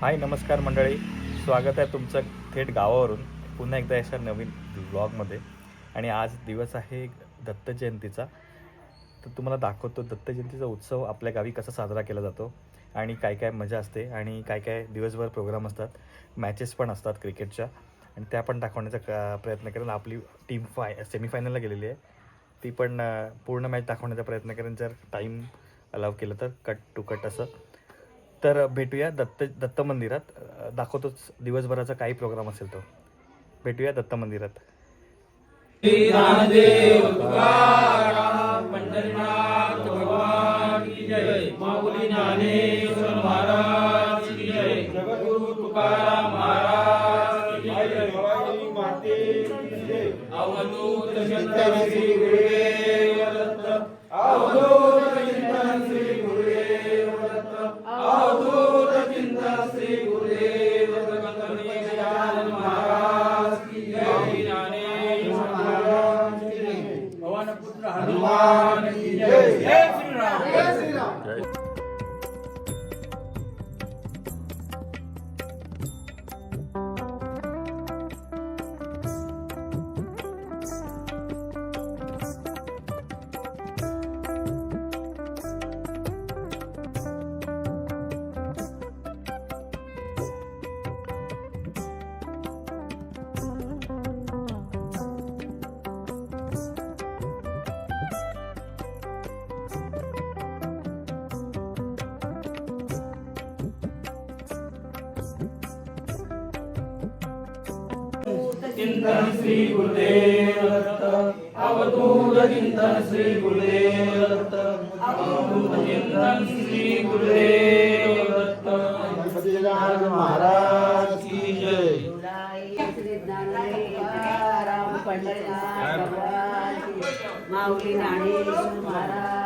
हाय नमस्कार मंडळी. स्वागत आहे तुमचं थेट गावावरून. पुन्हा एकदा अशा नवीन ब्लॉगमध्ये आणि आज दिवस आहे दत्त जयंतीचा. तर तुम्हाला दाखवतो दत्त जयंतीचा उत्सव आपल्या गावी कसा साजरा केला जातो आणि काय काय मजा असते आणि काय काय दिवसभर प्रोग्राम असतात. मॅचेस पण असतात क्रिकेटच्या आणि त्या पण दाखवण्याचा क- प्रयत्न करेन. आपली टीम फाय सेमीफायनलला गेलेली आहे. ती पण पूर्ण मॅच दाखवण्याचा प्रयत्न करेन. जर टाईम अलाव केलं तर कट टू कट असं. तर भेटूया दत्त दत्त मंदिरात. दाखवतोच दिवसभराचा काही प्रोग्राम असेल तो. भेटूया दत्त मंदिरात. चिंतन श्री गुरुदेव दत्त अवधूत चिंतन श्री गुरुदेव दत्त अवधूत चिंतन श्री गुरुदेव दत्त गणपतीनाथ महाराज की जय. राम पंढरीनाथ भगवान माऊली ज्ञानेश्वर महाराज.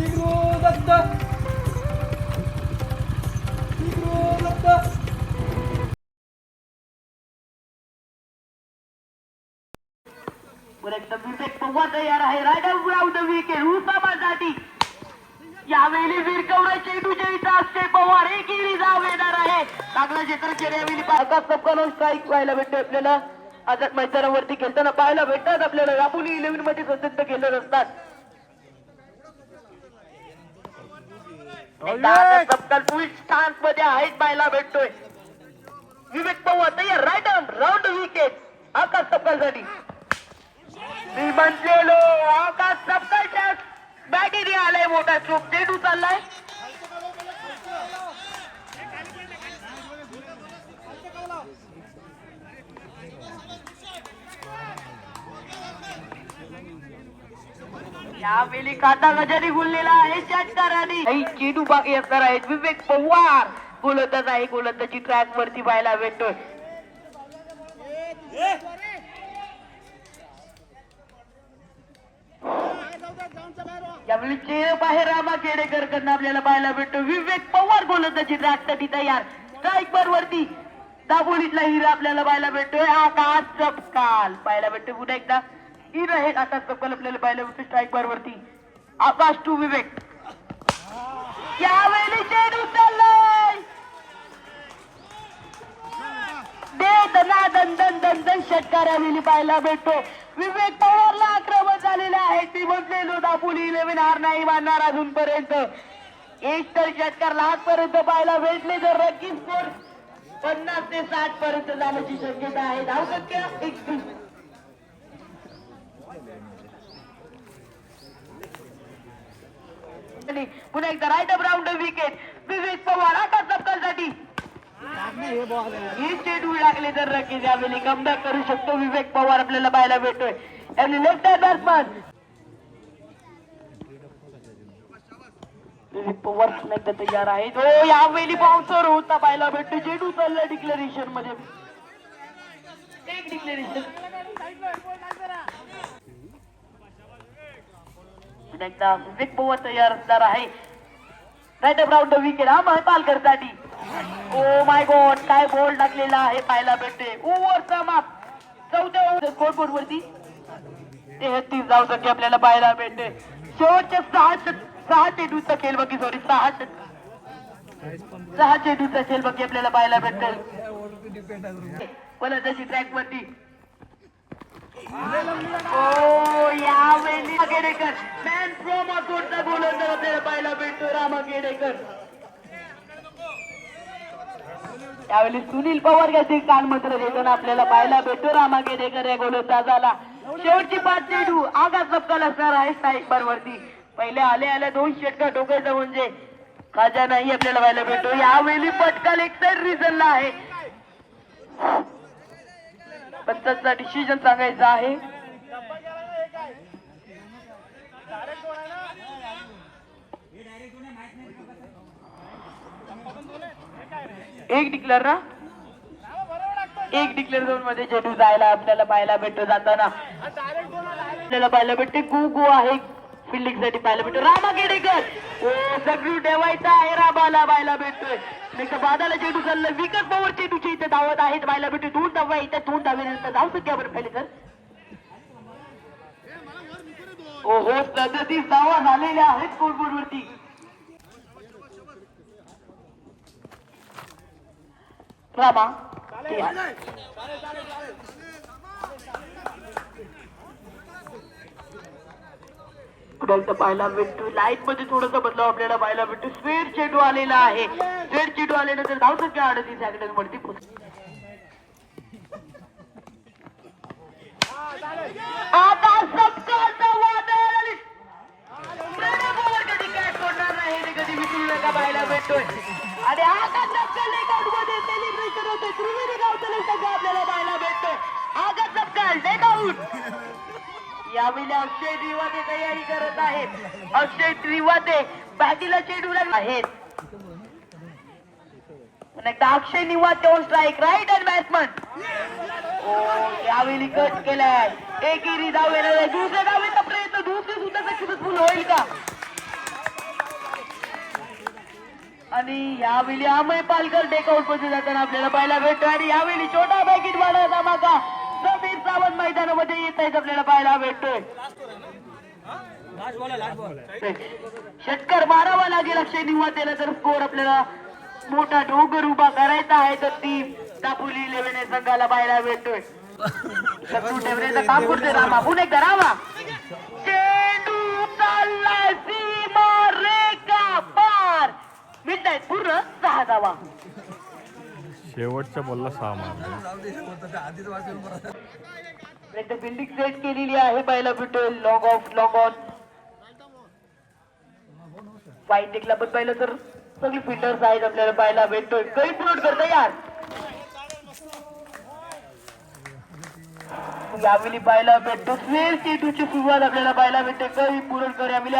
परितुदा मुद्रांकित कुंडली एकदम विवेक तयार आहे रायडर ग्राउंड विकेट यावेळी विरकवडा चेंडूच्या इथं अक्षय पवार एक इरी जाव येणार आहे चांगला क्षेत्र यावेळी आकाश कपकानं स्ट्राईक पाहायला भेटते आपल्याला आझाद मैदानावरती खेळताना पाहायला भेटतात आपल्याला रापुली इलेव्हनमध्ये सतत केलं असतात एकदा फुल स्टान्समध्ये आहेत पाहायला भेटतोय. विवेक पवार तयार राईट राऊंड विकेट आकाश कपकालसाठी मी म्हणलेलो आकाश सपकाळच्या बॅगेरी आलाय मोठा चोप चेंडू चाललाय. यावेळी काटा गजारी गुललेला आहे षटकाराने काही आहेत. विवेक पवार गोलंदाज आहे गोलंदाजी ट्रॅक वरती पाहायला भेटतोय. यावेळी चेहरे बाहेर रामा खेडेकर कडनं आपल्याला पाहायला भेटतो विवेक पवार गोलंदाजी ट्रॅकसाठी तयार. स्ट्राईक वरती दाबोलीतला हिरा आपल्याला पाहायला भेटतोय. आकाश चपकाल. पाहायला भेटतोय पुन्हा एकदा. हिरा हे आकाश चपकाल आपल्याला पाहायला भेटतोय स्ट्राईक बार वरती. आकाश टू विवेक. यावेळी चेंडू चाललाय दे दना दन दन दन दन षटकार यावेळी पाहायला भेटतो. विवेक पवारला आक्रमण झालेलं आहे. ती म्हटलेलो दापोली इलेव्हन हार नाही मानणार अजूनपर्यंत. एक तर षटकार लाख पर्यंत पाहायला भेटले तर रक्की स्कोर पन्नास ते साठ पर्यंत जाण्याची शक्यता आहे. धाव संख्या एकवीस आणि पुन्हा एकदा right up round wicket Vivek Pawar आता चपकासाठी हे चेडू लागले तर नक्कीच यावेळी कमबॅक करू शकतो. विवेक पवार आपल्याला पाहायला भेटतोय. आणि left hand batsman Vivek Pawar पुन्हा तयार आहेत. हो यावेळी बाउन्सर होता. पाहायला भेटतो चेंडू चालला डिक्लेरेशनमध्ये. एक डिक्लेरेशन एकदा विवेक पवार तयार असणार आहे. राईट अप राऊंड विकेट हा पालकरसाठी ओ oh माय गॉड काय बॉल टाकलेला आहे पाहायला भेटते ओव्हरचा माप. चौदा ओव्हर स्कोर वरती. तेहतीस जाऊ शके आपल्याला पाहायला भेटते शेवटच्या सहा षट- सहा चेंडूचा खेळ बघी सॉरी सहा षट- सहा चेंडूचा खेळ बघी आपल्याला पाहायला भेटेल मला तशी ट्रॅक वरती? ओ यावेळी गेडेकर मॅन फ्रॉम गोलंदाज आपल्याला पाहायला भेटतो रामा गेडेकर यावेळी सुनील पवार याचे कानमंत्र देताना आपल्याला पाहायला भेटतो रामा गेडेकर या गोलंदाजाला शेवटची पाच चेंडू आगात चपकाल असणार आहे स्ट्राईक बार वरती पहिले आले आले दोन षटका जाऊन म्हणजे खाजा नाही आपल्याला पाहायला भेटतो यावेळी पटकाल एक तर रिझनला आहे. पंचाचा डिसिजन सांगायचा आहे. एक डिक्लेअर ना. एक डिक्लेअर झोनमध्ये चेंडू जायला आपल्याला पाहायला भेटतो जाताना. आपल्याला पाहायला भेटते. गो गो आहे. फिल्डिंगसाठी पाहायला भेटतो रामा गेडेकर ओ सगळी ठेवायचा आहे रामाला पाहायला भेटतोय. नाही बादाला चेंडू चाललं विकत पवार चेंडूच्या इथे धावत आहेत पाहायला भेटतो दोन धावा इथे दोन धावेनंतर धाव सध्या बरं पहिले तर. ओहो सदतीस धावा झालेल्या आहेत स्कोरबोर्ड वरती रामा आपल्याला पाहायला भेटतो लाइटमध्ये थोडस बदलाव आपल्याला पाहायला भेटतो स्वेर चेंडू आलेला आहे. स्वेर चेंडू आल्यानंतर धाव संख्या अडतीस सेकंड वरती. आता सपकाळचं वादळ आणि कधी काय सोडणार नाही कधी विसरू नका पाहायला भेटतोय. आणि आता सपकाळमध्ये सेलिब्रेशन होते त्रिवेणी गावचं संघ आपल्याला पाहायला भेटतोय आता सपकाळ टेक आउट यावेळी अक्षय त्रिवादे तयारी करत आहेत. अक्षय त्रिवादे बॅटीला चेंडू लागला आहेत. अक्षय निवाते दोन strike right and batsman oh यावेळी कट केलाय. एकेरी धाव येणार आहे दुसऱ्या धावेचा प्रयत्न दुसरे सुद्धा सक्सेसफुल होईल का? आणि यावेळी अमय पालकर टेकआउटमध्ये जाताना आपल्याला पाहायला भेटतो. आणि यावेळी छोटा पॅकेट वाढवता धमाका. सावंत मैदानामध्ये येत आहेत आपल्याला पाहायला भेटतोय. षटकर मारावा लागेल अक्षय निवातेला तर स्कोर आपल्याला मोठा डोंगर उभा करायचा आहे तर ती दापोली इलेव्हन संघाला पाहायला भेटतोय. शत्रू ठेवण्याचं काम करतोय रामा. पुणे एकदा चेंडू चाललाय सीमा रेखा पार. मिनिट पूर्ण सहा धावा. शेवटच्या बॉलला सहा मारले. बिल्डिंग सेट केलेली आहे पहिला भेटेल लॉग ऑफ लॉग ऑन फायटिंगला पण पाहिलं तर सगळी फिल्डर्स आहेत आपल्याला पाहायला भेटतोय. काही पुरवठ करता यार. यावेळी पाहायला भेटतो. स्वेर चेटूची सुरुवात आपल्याला पाहायला भेटते. काही पुरण कर यावेळी.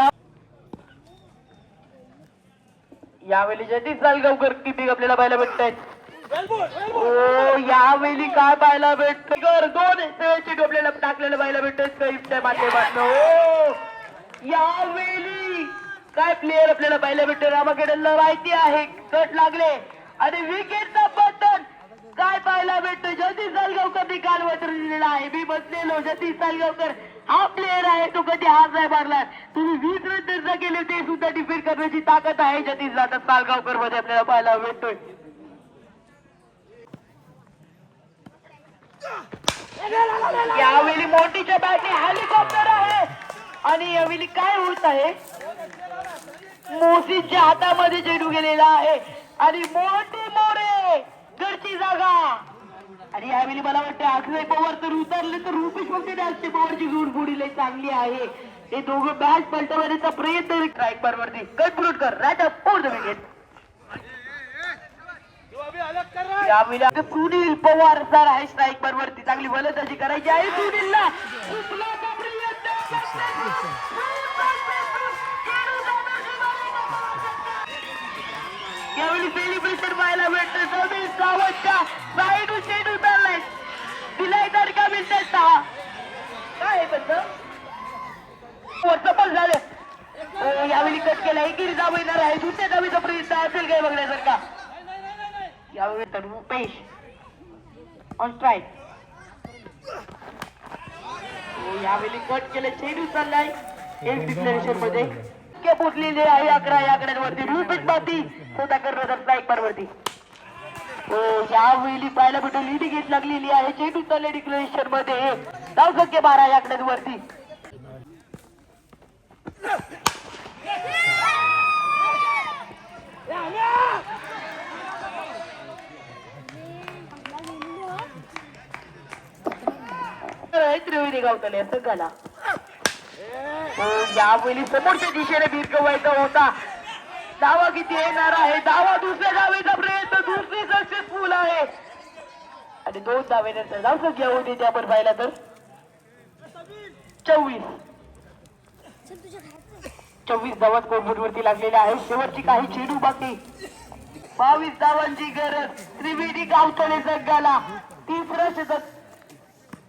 यावेळी जतीश जालगावकर किपिंग आपल्याला पाहायला भेटत आहेत ओ यावेळी हो. काय पाहायला भेटत कर दोन चेटू डोबलेला टाकलेलं पाहायला भेटत काही माध्यमातून. ओ यावेळी काय प्लेअर आपल्याला पाहायला भेटत रामाखेडला माहिती आहे. कट लागले. आणि विकेटचा पतन काय पाहायला भेटतं जतीश सालगावकर मी निकाल दिलेला आहे. मी बसलेलो. जतीश सालगावकर हा प्लेअर आहे. तो कधी हात नाही मारला तुम्ही वीस रन त्यांचा केले ते सुद्धा डिफेंड करण्याची ताकद आहे. जतीश जाधव सालगावकरमध्ये आपल्याला पाहायला भेटतोय. यावेळी मोठीच्या बॅटने हेलिकॉप्टर आहे. आणि यावेळी काय होत आहे? मोसीच्या हातामध्ये चेंडू गेलेला आहे. आणि मोठी मोरे घरची जागा. आणि यावेळी मला वाटतं अक्षय पवार तर उतरले तर रुपेश वगैरे अक्षय पवारची जोड बुडीले चांगली आहे. हे दोघं बॅच पलटवण्याचा प्रयत्न स्ट्राईक वरती. कट कर. Raja up for the wicket Sunil Pawar sir आहे स्ट्राईक वरती चांगली फलंदाजी करायची आहे सुनीलला. यावेळी सेलिब्रेशन पाहायला भेटतं समीर सावंतच्या साईड चेंडू चाललाय. दिलाय मिळतात सहा. काय सफल झाले. यावेळी कट केला एकेरी येणार आहे. दुसऱ्या दाबीचा प्रयत्न असेल काय बघण्यासारखा? यावेळी तर रुपेश ऑन स्ट्राईक यावेळी कट केलं. चेंडू चाललाय एक डिक्लेरेशनमध्ये. के पोचलेले आहे अकरा या आकड्यांवरती. रुपेश बाती स्वतः करणार स्ट्राईक वरती हो यावेळी पाहायला भेटून लिडी घेत लागलेली आहे. चेंडू चालले डिक्लेरेशनमध्ये. धाव संख्या बारा या आकड्यांवरती. त्रिवेणी गावतले असं कला हो, यावेळी समोरच्या दिशेने भिरकवायचा होता. दावा किती येणार आहे? दावा दुसऱ्या दावेचा प्रयत्न दुसरी सक्सेसफुल आहे. आणि दोन दावे नंतर जाऊ संख्या होती ते आपण पाहिला तर. चोवीस. चोवीस धावात कोर्टवरती लागलेल्या आहे शेवटची काही चेडू बाकी. बावीस धावांची गरज. त्रिवेणी गावतले संघाला तिसरं शतक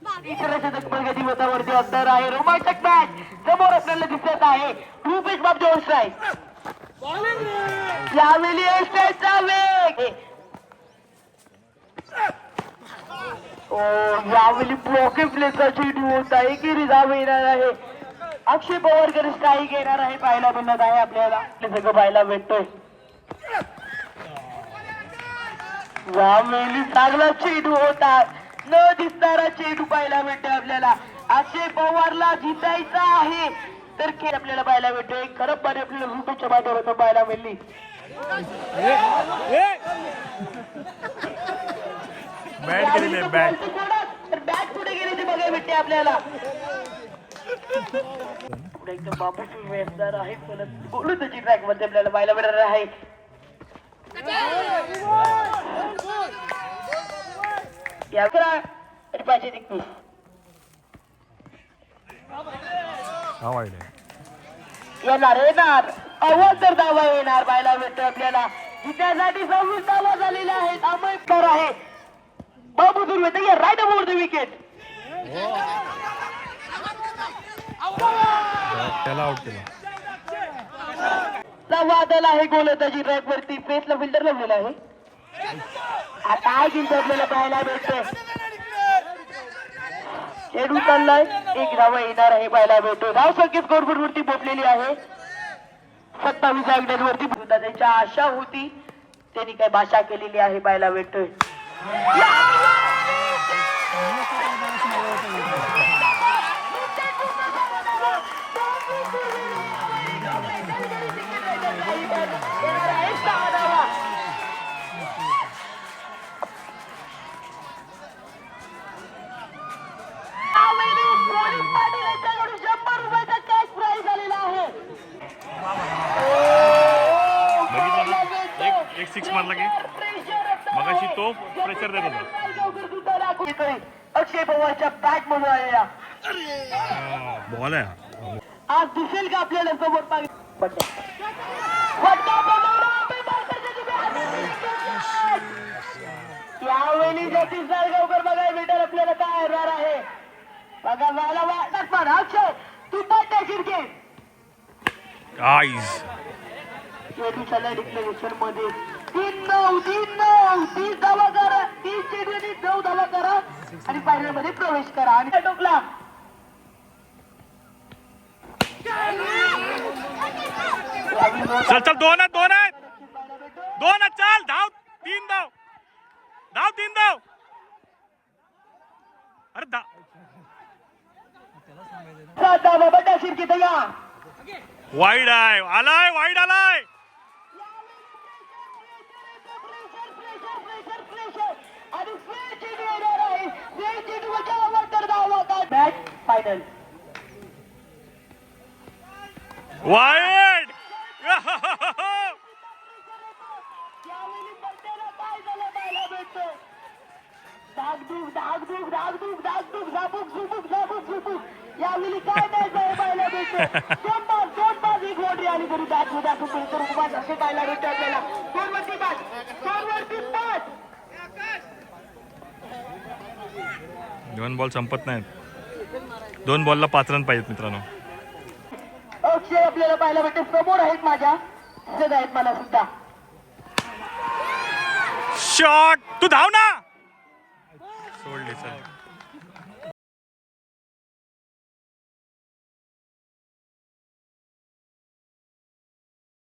तिसरं शतक प्रगती मतावरती आहे. रोमांचक मॅच समोर आपल्याला दिसत आहे. रुपेश यावेळी वेग. ओ यावेळी चेंडू येणार आहे. अक्षय पवारकर स्ट्राईक येणार आहे. पाहायला मिळत आहे आपल्याला. आपले सगळं पाहायला भेटतोय. यावेळी चांगला चेंडू होता न दिसणारा चेंडू पाहायला भेटतो आपल्याला. अक्षय पवारला जितायचा आहे. तर खेळ आपल्याला पाहायला भेटतोय खरं पाणी आपल्याला रुपयाच्या माध्यमातून पाहायला मिळली. बॅट आहे बॅट तर बॅट कुठे गेली ते बघायला भेटते आपल्याला. पुढे एकदम बापू व्यवसाय आहे. बोलू त्याची ट्रॅकमध्ये आपल्याला पाहायला मिळणार आहे. या करा आणि पाचशे आहे येणार येणार अवतर दावा येणार पाहायला भेटतो आपल्याला जित्यासाठी सव्वीस दावा झालेला आहे आंबेडकर आहे बाबू दुर्वे या राईट अबोवर द विकेट त्याला आउट केला वादल आहे गोलंदाजी ट्रॅक वरती फेसला फिल्टर लावलेला आहे आता काय जिंकतो आपल्याला पाहायला भेटतोय चेडू चाललाय. एक धावा येणार आहे पाहायला भेटतो धाव संख्या स्कोरबोर्ड वरती पोचलेली आहे. सत्तावीस अगड्यांवरती वरती त्यांच्या आशा होती. त्यांनी काय भाषा केलेली आहे पाहायला भेटतोय मारला की? मगाशी तो प्रेशर देत होता. अक्षय पवारच्या बॅट म्हणून आलेला. बॉल आहे. आज दिसेल का आपल्याला समोर पाहिजे फटका बनवला आपण भारताच्या जिल्ह्यात. यावेळी जतीश जाळगावकर बघायला भेटेल आपल्याला काय होणार आहे. बघा मला वाटत पण अक्षय तू पण त्या क्रिकेट आईज चेंडू चालला डिक्लेरेशनमध्ये तीन नऊ तीन नऊ तीस धावा करा. तीस चेंडू आणि नऊ धावा करा. आणि फायनलमध्ये प्रवेश करा. आणि टोकला चल चल दोन आहेत दोन आहेत. दोन आहेत चल धाव तीन धाव. धाव तीन धाव. अरे धावा वाईड आहे. आलाय वाईड आलाय. फायनल भेटतं धाकधूक धाकधूक धाकधूक धाकधूक झाबूक झुबूक झाबूक झुबूक यावेळी काय नाही पाहायला भेटतं दोन पाच दोन पाच एक बाउंड्री आली तरी दाखवू दाखवू करू करू असे पाहायला भेटतं आपल्याला दोन वरती पाच दोन वरती पाच दोन बॉल संपत नाहीत. दोन बॉलला पाच रन पाहिजेत मित्रांनो. अक्षय आपल्याला पाहायला भेटते. समोर आहेत माझ्या. दिसत आहेत मला सुद्धा. शॉट! तू धाव ना! सोडली चल.